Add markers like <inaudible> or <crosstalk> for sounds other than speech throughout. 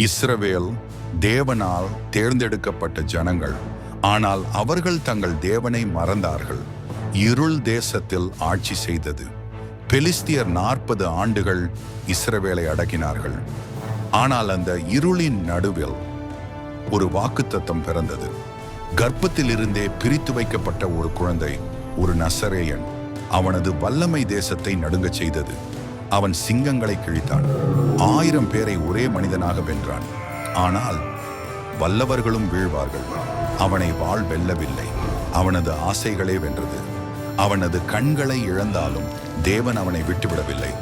இஸ்ரவேல் தேவனால் தேர்ந்தெடுக்கப்பட்ட ஜனங்கள். ஆனால் அவர்கள் தங்கள் தேவனை மறந்தார்கள். இருள் தேசத்தில் ஆட்சி செய்தது. பெலிஸ்தியர் நாற்பது ஆண்டுகள் இஸ்ரவேலை அடக்கினார்கள். ஆனால் அந்த இருளின் நடுவில் ஒரு வாக்குத்தத்தம் பிறந்தது. கர்ப்பத்திலிருந்தே பிரித்து வைக்கப்பட்ட ஒரு குழந்தை ஒரு நசரேயன். அவனது வல்லமை தேசத்தை நடுங்கச் செய்தது. அவன் சிங்கங்களை கிழித்தான். ஆயிரம் பேரை ஒரே மனிதனாக வென்றான். ஆனால் வல்லவர்களும் வீழ்வார்கள். அவனை வாழ் வெல்லவில்லை. அவனது ஆசைகளே வென்றது. அவனது கண்களை இழந்தாலும் தேவன் அவனை விட்டுவிடவில்லை.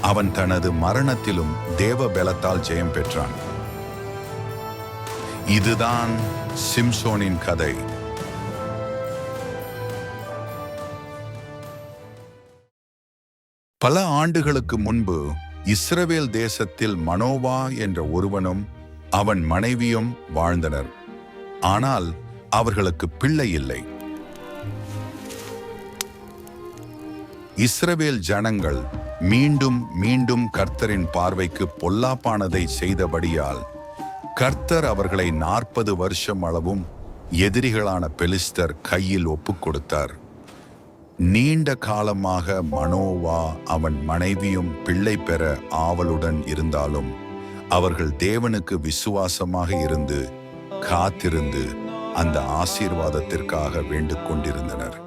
அவன் தனது மரணத்திலும் தேவ பலத்தால் ஜெயம் பெற்றான். இதுதான் சிம்சோனின் கதை. பல ஆண்டுகளுக்கு முன்பு இஸ்ரவேல் தேசத்தில் மனோவா என்ற ஒருவனும் அவன் மனைவியும் வாழ்ந்தனர். ஆனால் அவர்களுக்கு பிள்ளை இல்லை. இஸ்ரவேல் ஜனங்கள் மீண்டும் மீண்டும் கர்த்தரின் பார்வைக்கு பொல்லாப்பானதை செய்தபடியால் கர்த்தர் அவர்களை நாற்பது வருஷம் அளவும் எதிரிகளான பெலிஸ்தர் கையில் ஒப்புக் கொடுத்தார் நீண்ட காலமாக மனோவா அவன் மனைவியும் பிள்ளை பெற ஆவலுடன் இருந்தாலும் அவர்கள் தேவனுக்கு விசுவாசமாக இருந்து காத்திருந்து அந்த ஆசீர்வாதத்திற்காக வேண்டிக் கொண்டிருந்தனர்.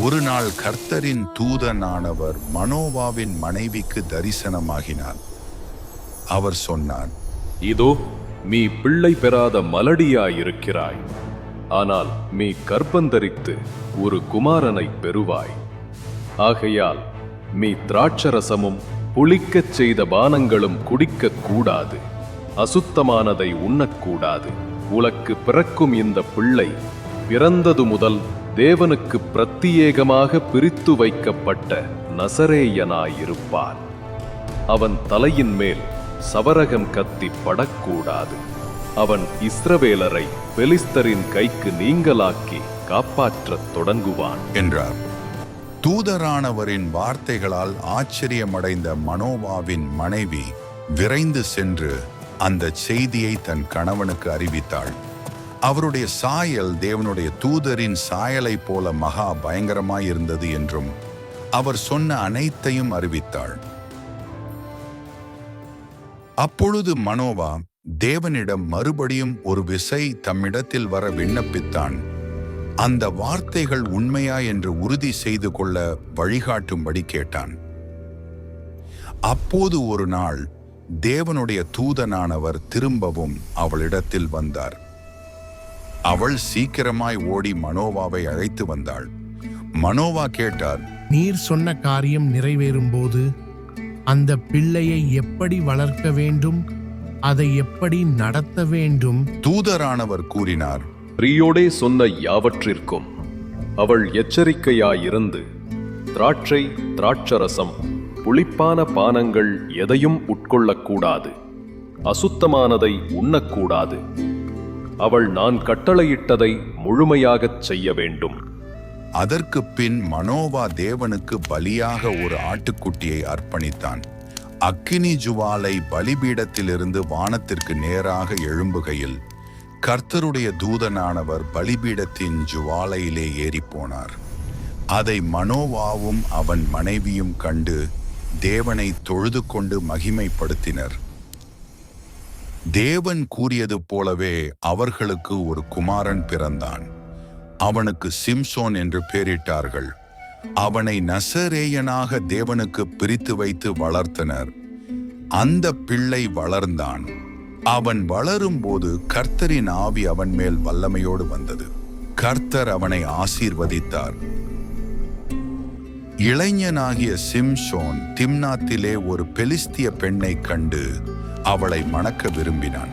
ஒரு நாள் கர்த்தரின் தூதனானவர் மனோவாவின் மனைவிக்கு தரிசனமாகினார் அவர் சொன்னார் இதோ நீ பிள்ளை பெறாத மலடியாயிருக்கிறாய். ஆனால் நீ கர்ப்பந்தரித்து ஒரு குமாரனை பெறுவாய். ஆகையால் மீ திராட்சரசமும் புளிக்கச் செய்த பானங்களும் குடிக்கக் கூடாது. அசுத்தமானதை உண்ணக்கூடாது. உனக்கு பிறக்கும் இந்த பிள்ளை பிறந்தது முதல் தேவனுக்கு பிரத்தியேகமாக பிரித்து வைக்கப்பட்ட நசரேயனாயிருப்பான். அவன் தலையின் மேல் சவரகம் கத்தி படக்கூடாது. அவன் இஸ்ரவேலரை பெலிஸ்தரின் கைக்கு நீங்களாக்கி காப்பாற்றத் தொடங்குவான். என்றார். தூதரானவரின் வார்த்தைகளால் ஆச்சரியமடைந்த மனோவாவின் மனைவி விரைந்து சென்று அந்த செய்தியை தன் கணவனுக்கு அறிவித்தாள். அவருடைய சாயல் தேவனுடைய தூதரின் சாயலைப் போல மகா பயங்கரமாயிருந்தது என்றும் அவர் சொன்ன அனைத்தையும் அறிவித்தாள். அப்பொழுது மனோவா தேவனிடம் மறுபடியும் ஒரு விசை தம்மிடத்தில் வர விண்ணப்பித்தான். அந்த வார்த்தைகள் உண்மையா என்று உறுதி செய்து கொள்ள வழிகாட்டும்படி கேட்டான். அப்போது ஒரு நாள் தேவனுடைய தூதனானவர் திரும்பவும் அவளிடத்தில் வந்தார். அவள் சீக்கிரமாய் ஓடி மனோவாவை அழைத்து வந்தாள். மனோவா கேட்டார் நீர் சொன்ன காரியம் நிறைவேறும்போது அந்த பிள்ளையை எப்படி வளர்க்க வேண்டும்? அதை எப்படி நடத்த வேண்டும்? தூதரானவர் கூறினார் பிரியோடே சொன்ன யாவற்றிற்கும் அவள் எச்சரிக்கையாயிருந்து திராட்சை திராட்சரசம் புளிப்பான பானங்கள் எதையும் உட்கொள்ளக்கூடாது. அசுத்தமானதை உண்ணக்கூடாது. அவள் நான் கட்டளையிட்டதை முழுமையாகச் செய்ய வேண்டும். அதற்கு பின் மனோவா தேவனுக்கு பலியாக ஒரு ஆட்டுக்குட்டியை அர்ப்பணித்தான். அக்கினி ஜுவாலை பலிபீடத்திலிருந்து வானத்திற்கு நேராக எழும்புகையில் கர்த்தருடைய தூதனானவர் பலிபீடத்தின் ஜுவாலையிலே ஏறிப்போனார். அதை மனோவாவும் அவன் மனைவியும் கண்டு தேவனை தொழுது கொண்டு மகிமைப்படுத்தினர். தேவன் கூறியது போலவே அவர்களுக்கு ஒரு குமாரன் பிறந்தான். அவனுக்கு சிம்சோன் என்று பெயரிட்டார்கள் அவனை நசரேயனாக தேவனுக்கு பிரித்து வைத்து வளர்த்தனர். அந்த பிள்ளை வளர்ந்தான். அவன் வளரும்போது கர்த்தரின் ஆவி அவன் மேல் வல்லமையோடு வந்தது. கர்த்தர் அவனை ஆசீர்வதித்தார். இளைஞனாகிய சிம்சோன் திம்னாத்திலே ஒரு பெலிஸ்திய பெண்ணை கண்டு அவளை மணக்க விரும்பினான்.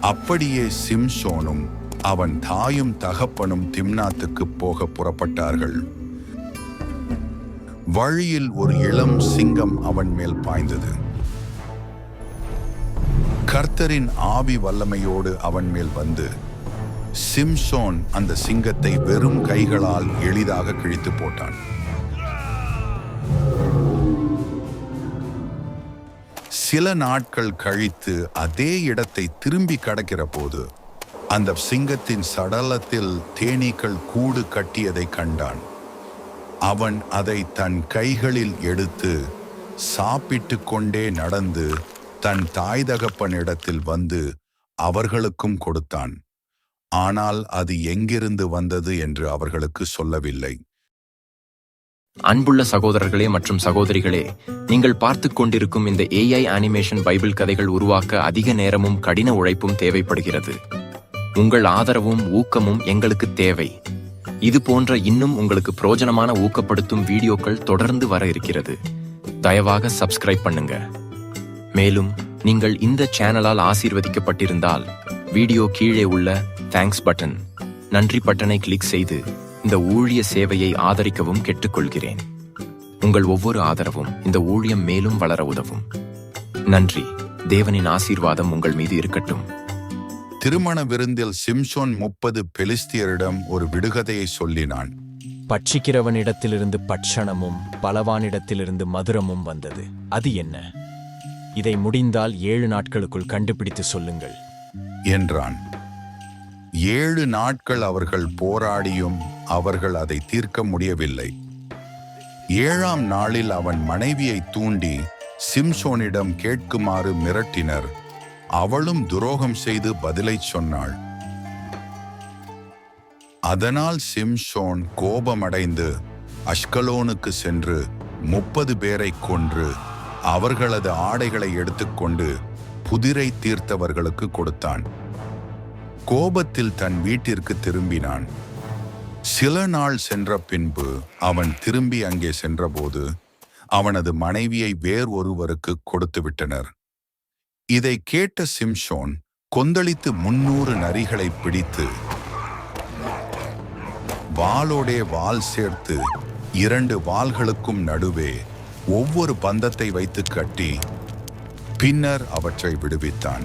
அப்படியே சிம்சோனும் அவன் தாயும் தகப்பனும் திம்னாத்துக்கு போக புறப்பட்டார்கள். வழியில் ஒரு இளம் சிங்கம் அவன் மேல் பாய்ந்தது. கர்த்தரின் ஆவி வல்லமையோடு அவன் மேல் வந்து சிம்சோன் அந்த சிங்கத்தை வெறும் கைகளால் எளிதாக கிழித்து போட்டான். சில நாட்கள் கழித்து அதே இடத்தை திரும்பி கடக்கிற போது அந்த சிங்கத்தின் சடலத்தில் தேனீக்கள் கூடு கட்டியதை கண்டான். அவன் அதை தன் கைகளில் எடுத்து சாப்பிட்டு கொண்டே நடந்து தன் தாய் தகப்பனிடத்தில் வந்து அவர்களுக்கும் கொடுத்தான். ஆனால் அது எங்கிருந்து வந்தது என்று அவர்களுக்கு சொல்லவில்லை. அன்புள்ள சகோதரர்களே மற்றும் சகோதரிகளே நீங்கள் பார்த்து கொண்டிருக்கும் இந்த ஏஐ அனிமேஷன் பைபிள் கதைகள் உருவாக்க அதிக நேரமும் கடின உழைப்பும் தேவைப்படுகிறது. உங்கள் ஆதரவும் ஊக்கமும் எங்களுக்கு தேவை. இது போன்ற இன்னும் உங்களுக்கு பிரோஜனமான ஊக்கப்படுத்தும் வீடியோக்கள் தொடர்ந்து வர இருக்கிறது. தயவாக சப்ஸ்கிரைப் பண்ணுங்க. மேலும் நீங்கள் இந்த சேனலால் ஆசீர்வதிக்கப்பட்டிருந்தால் வீடியோ கீழே உள்ள தேங்க்ஸ் பட்டன் நன்றி பட்டனை கிளிக் செய்து இந்த ஊழிய சேவையை ஆதரிக்கவும் கேட்டுக்கொள்கிறேன். உங்கள் ஒவ்வொரு ஆதரவும் இந்த ஊழியம் மேலும் வளர உதவும். நன்றி. தேவனின் ஆசீர்வாதம் உங்கள் மீது இருக்கட்டும். திருமண விருந்தில் சிம்சோன் முப்பது பெலிஸ்தியரிடம் ஒரு விடுகதையை சொல்லினான். பட்சிக்கிறவனிடத்திலிருந்து பட்சணமும் பலவானிடத்திலிருந்து மதுரமும் வந்தது. அது என்ன? இதை முடிந்தால் ஏழு நாட்களுக்குள் கண்டுபிடித்து சொல்லுங்கள். என்றான். ஏழு நாட்கள் அவர்கள் போராடியும் அவர்கள் அதை தீர்க்க முடியவில்லை. ஏழாம் நாளில் அவன் மனைவியை தூண்டி சிம்சோனிடம் கேட்குமாறு மிரட்டினர். அவளும் துரோகம் செய்து பதிலை சொன்னாள். அதனால் சிம்ஷோன் கோபமடைந்து அஷ்கலோனுக்கு சென்று முப்பது பேரை கொன்று அவர்களது ஆடைகளை எடுத்துக்கொண்டு புதிரை தீர்த்தவர்களுக்கு கொடுத்தான். கோபத்தில் தன் வீட்டிற்கு திரும்பினான். சில நாள் சென்ற பின்பு அவன் திரும்பி அங்கே சென்றபோது அவனது மனைவியை வேறு ஒருவருக்கு கொடுத்து விட்டனர் இதை கேட்ட சிம்ஷோன் கொந்தளித்து முன்னூறு நரிகளை பிடித்து வாளோடே வாள் சேர்த்து இரண்டு வாள்களுக்கும் நடுவே ஒவ்வொரு பந்தத்தை வைத்து கட்டி பின்னர் அவற்றை விடுவித்தான்.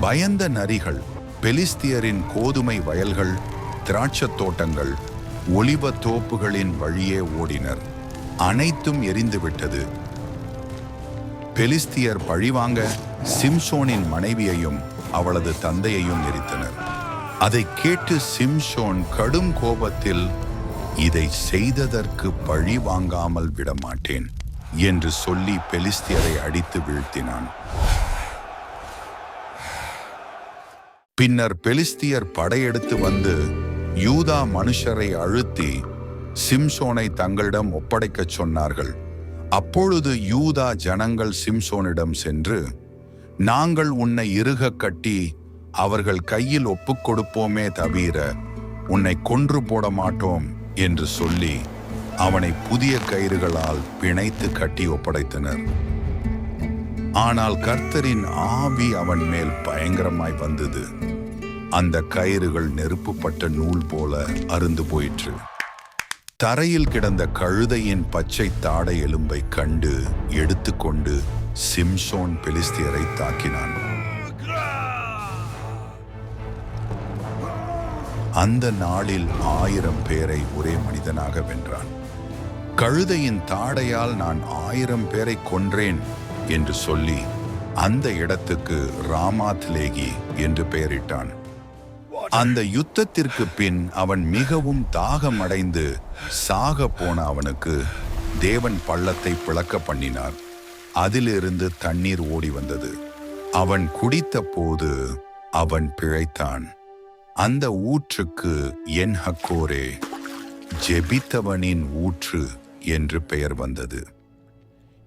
பயந்த நரிகள் பெலிஸ்தியரின் கோதுமை வயல்கள் திராட்சத் தோட்டங்கள் ஒலிவ தோப்புகளின் வழியே ஓடினர். அனைத்தும் எரிந்துவிட்டது. பெலிஸ்தியர் பழிவாங்க சிம்சோனின் மனைவியையும் அவளது தந்தையையும் எரித்தனர். அதை கேட்டு சிம்சோன் கடும் கோபத்தில் இதை செய்ததற்கு பழி வாங்காமல் விடமாட்டேன் என்று சொல்லி பெலிஸ்தியரை அடித்து வீழ்த்தினான். பின்னர் பெலிஸ்தியர் படையெடுத்து வந்து யூதா மனுஷரை அழுத்தி சிம்சோனை தங்களிடம் ஒப்படைக்கச் சொன்னார்கள். அப்பொழுது யூதா ஜனங்கள் சிம்சோனிடம் சென்று நாங்கள் உன்னை இறுக கட்டி அவர்கள் கையில் ஒப்புக் கொடுப்போமே தவிர உன்னை கொன்று போட மாட்டோம் என்று சொல்லி அவனை புதிய கயிறுகளால் பிணைத்து கட்டி ஒப்படைத்தனர். ஆனால் கர்த்தரின் ஆவி அவன் மேல் பயங்கரமாய் வந்தது. அந்த கயிறுகள் நெருப்புப்பட்ட நூல் போல அருந்து போயிற்று. தரையில் கிடந்த கழுதையின் பச்சை தாடை எலும்பை கண்டு எடுத்துக்கொண்டு சிம்சோன் பெலிஸ்தியரை தாக்கினான். அந்த நாளில் ஆயிரம் பேரை ஒரே மனிதனாக வென்றான். கழுதையின் தாடையால் நான் ஆயிரம் பேரை கொன்றேன் என்று சொல்லி அந்த இடத்துக்கு ராமாத்லேகி என்று பெயரிட்டான். அந்த யுத்தத்திற்கு பின் அவன் மிகவும் தாகம் அடைந்து சாக போன அவனுக்கு தேவன் பள்ளத்தை பிளக்க பண்ணினார். அதிலிருந்து தண்ணீர் ஓடி வந்தது. அவன் குடித்த போது அவன் பிழைத்தான். அந்த ஊற்றுக்கு என் ஹக்கோரே ஜெபித்தவனின் ஊற்று என்று பெயர் வந்தது.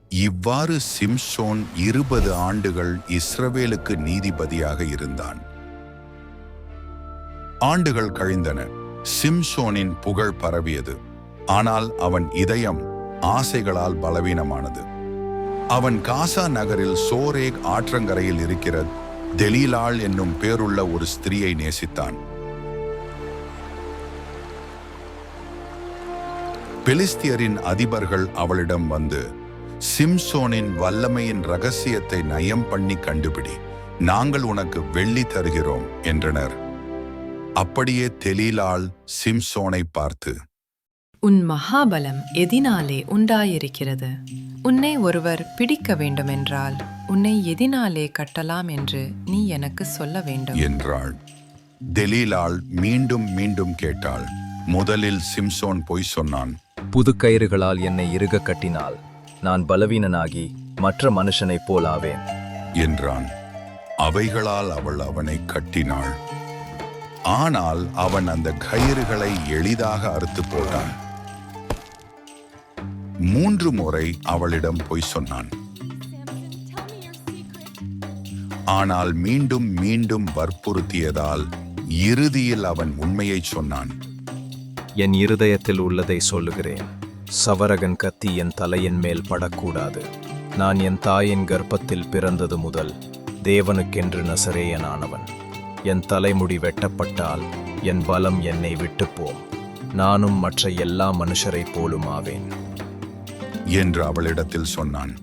இவ்வாறு சிம்சோன் இருபது ஆண்டுகள் இஸ்ரவேலுக்கு நீதிபதியாக இருந்தான். ஆண்டுகள் கழிந்தன. சிம்சோனின் புகழ் பரவியது. ஆனால் அவன் இதயம் ஆசைகளால் பலவீனமானது. அவன் காசா நகரில் சோரேக் ஆற்றங்கரையில் இருக்கிற தெலீலாள் என்னும் பேருள்ள ஒரு ஸ்திரியை நேசித்தான். பெலிஸ்தியரின் அதிபர்கள் அவளிடம் வந்து சிம்சோனின் வல்லமையின் ரகசியத்தை நயம் பண்ணி கண்டுபிடி. நாங்கள் உனக்கு வெள்ளி தருகிறோம் என்றனர். அப்படியே தெலீலாள் சிம்சோனை பார்த்து உன் மகாபலம் எதினாலே உண்டாயிருக்கிறது. உன்னை ஒருவர் பிடிக்க வேண்டுமென்றால் உன்னை எதினாலே கட்டலாம் என்று நீ எனக்கு சொல்ல வேண்டும். என்றாள். தெலீலாள் மீண்டும் மீண்டும் கேட்டாள். முதலில் சிம்சோன் பொய் சொன்னான். புது கயிறுகளால் என்னை இறுக கட்டினால் நான் பலவீனனாகி மற்ற மனுஷனைப் போலாவேன் என்றான். அவைகளால் அவள் அவனை கட்டினாள். ஆனால் அவன் அந்த கயிறுகளை எளிதாக அறுத்து போட்டான். மூன்று முறை அவளிடம் பொய் சொன்னான். ஆனால் மீண்டும் மீண்டும் வற்புறுத்தியதால் இறுதியில் அவன் உண்மையை சொன்னான். என் இருதயத்தில் உள்ளதை சொல்லுகிறேன். சவரகன் கத்தி என் தலையின் மேல் படக்கூடாது. நான் என் தாயின் கர்ப்பத்தில் பிறந்தது முதல் தேவனுக்கென்று நசரேயனானவன். என் தலைமுடி வெட்டப்பட்டால் என் பலம் என்னை விட்டுப்போம். நானும் மற்ற எல்லா மனுஷரைப் போலும் ஆவேன். என்று அவளிடத்தில் சொன்னான்.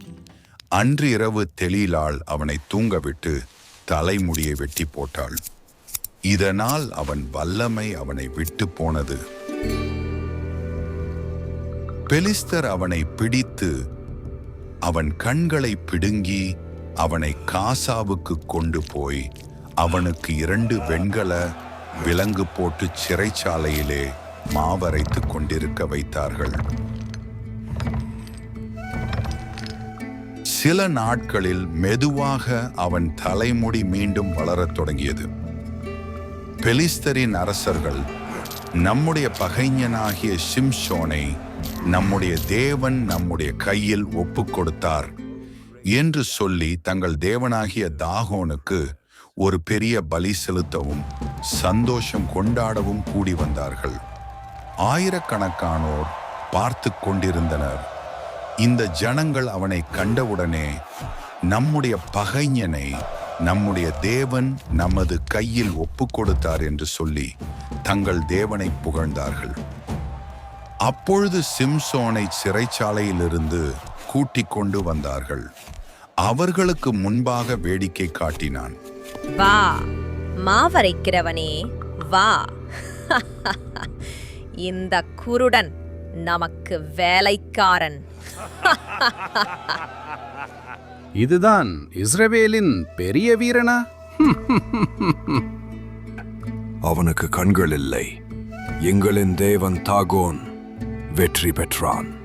அன்று இரவு தெளிலாள் அவனை தூங்கவிட்டு தலைமுடியை வெட்டி போட்டாள். இதனால் அவன் வல்லமை அவனை விட்டு போனது. பெலிஸ்தர் அவனை பிடித்து அவன் கண்களை பிடுங்கி அவனை காசாவுக்கு கொண்டு போய் அவனுக்கு இரண்டு வெண்கல விலங்கு போட்டு சிறைச்சாலையிலே மாவரைத்துக் கொண்டிருக்க வைத்தார்கள். சில நாட்களில் மெதுவாக அவன் தலைமுடி மீண்டும் வளரத் தொடங்கியது. பெலிஸ்தரின் அரசர்கள் நம்முடைய பகைஞனாகிய சிம்ஷோனை நம்முடைய தேவன் நம்முடைய கையில் ஒப்புக் கொடுத்தார் என்று சொல்லி தங்கள் தேவனாகிய தாகோனுக்கு ஒரு பெரிய பலி செலுத்தவும் சந்தோஷம் கொண்டாடவும் கூடி வந்தார்கள். ஆயிரக்கணக்கானோர் பார்த்து கொண்டிருந்தனர். இந்த ஜனங்கள் அவனை கண்டவுடனே நம்முடைய பகைஞனை நம்முடைய தேவன் நமது கையில் ஒப்பு கொடுத்தார் என்று சொல்லி தங்கள் தேவனை புகழ்ந்தார்கள். அப்பொழுது சிம்சோனை சிறைச்சாலையிலிருந்து கூட்டிக் கொண்டு வந்தார்கள். அவர்களுக்கு முன்பாக வேடிக்கை காட்டினான். வா. மாவரைக்கிறவனே வா. இந்த குருடன் நமக்கு வேலைக்காரன். இதுதான் இஸ்ரவேலின் பெரிய வீரனா? அவனுக்கு கண்கள் இல்லை. எங்களின் தேவன் தாகோன் வெற்றி பெற்றான்.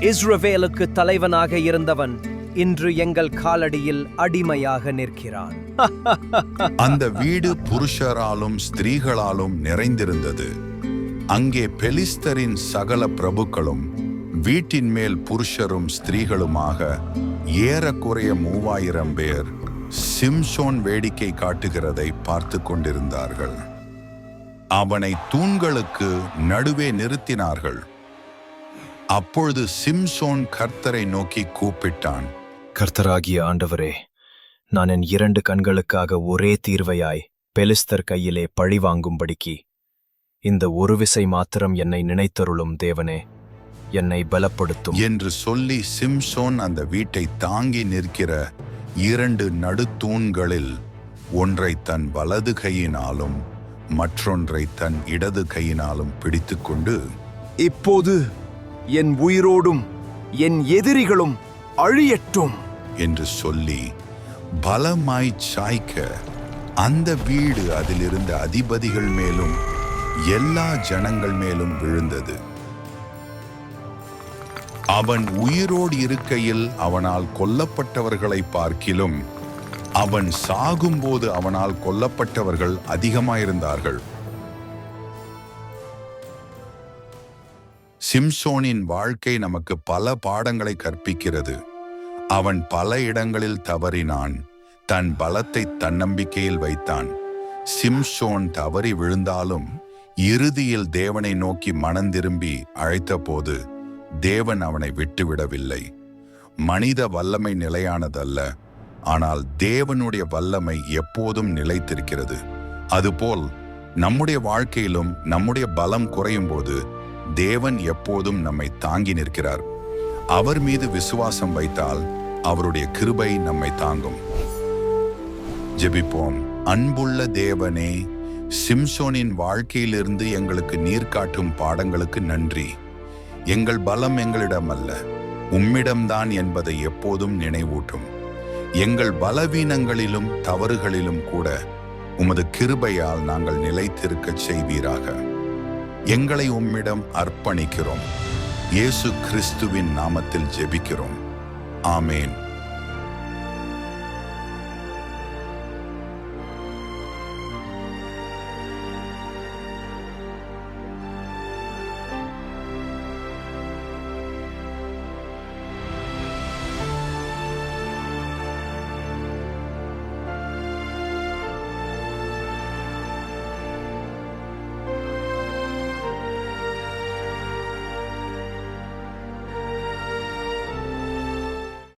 இஸ்ரவேலுக்கு தலைவனாக இருந்தவன் இன்று எங்கள் காலடியில் அடிமையாக நிற்கிறான். <laughs> அந்த வீடு புருஷராலும் ஸ்திரீகளாலும் நிறைந்திருந்தது. அங்கே பெலிஸ்தரின் சகல பிரபுக்களும் வீட்டின் மேல் புருஷரும் ஸ்திரீகளுமாக ஏறக்குறைய மூவாயிரம் பேர் சிம்சோன் வேடிக்கை காட்டுகிறதை பார்த்து கொண்டிருந்தார்கள். அவனை தூண்களுக்கு நடுவே நிறுத்தினார்கள். அப்பொழுது சிம்சோன் கர்த்தரை நோக்கி கூப்பிட்டான் கர்த்தராகிய ஆண்டவரே நான் என் இரண்டு கண்களுக்காக ஒரே தீர்வையாய் பெலிஸ்தர் கையிலே பழி வாங்கும்படிக்கு இந்த ஒரு விசை மாத்திரம் என்னை நினைத்தருளும் தேவனே என்னை பலப்படுத்தும். என்று சொல்லி சிம்சோன் அந்த வீட்டை தாங்கி நிற்கிற இரண்டு நடுத்தூண்களில் ஒன்றை தன் வலது கையினாலும் மற்றொன்றை தன் இடது கையினாலும் பிடித்துக்கொண்டு இப்போது என் உயிரோடும் என் எதிரிகளும் அழியட்டும். என்று சொல்லி பலமாய் சாய்க்க அந்த வீடு அதிலிருந்த அதிபதிகள் மேலும் எல்லா ஜனங்கள் மேலும் விழுந்தது. அவன் உயிரோடு இருக்கையில் அவனால் கொல்லப்பட்டவர்களை பார்க்கிலும் அவன் சாகும்போது அவனால் கொல்லப்பட்டவர்கள் அதிகமாயிருந்தார்கள். சிம்சோனின் வாழ்க்கை நமக்கு பல பாடங்களை கற்பிக்கிறது. அவன் பல இடங்களில் தவறினான். தன் பலத்தை தன்னம்பிக்கையில் வைத்தான். சிம்ஷோன் தவறி விழுந்தாலும் இறுதியில் தேவனை நோக்கி மனந்திரும்பி அழைத்தபோது தேவன் அவனை விட்டுவிடவில்லை. மனித வல்லமை நிலையானதல்ல. ஆனால் தேவனுடைய வல்லமை எப்போதும் நிலைத்திருக்கிறது. அதுபோல் நம்முடைய வாழ்க்கையிலும் நம்முடைய பலம் குறையும் போது தேவன் எப்போதும் நம்மை தாங்கி நிற்கிறார். அவர் மீது விசுவாசம் வைத்தால் அவருடைய கிருபை நம்மை தாங்கும். ஜெபிப்போம். அன்புள்ள தேவனே சிம்சோனின் வாழ்க்கையிலிருந்து எங்களுக்கு நீர் காட்டும் பாடங்களுக்கு நன்றி. எங்கள் பலம் எங்களிடம் அல்ல உம்மிடம்தான் என்பதை எப்போதும் நினைவூட்டும். எங்கள் பலவீனங்களிலும் தவறுகளிலும் கூட உமது கிருபையால் நாங்கள் நிலைத்திருக்கச் செய்வீராக. எங்களை உம்மிடம் அர்ப்பணிக்கிறோம். இயேசு கிறிஸ்துவின் நாமத்தில் ஜெபிக்கிறோம். ஆமேன்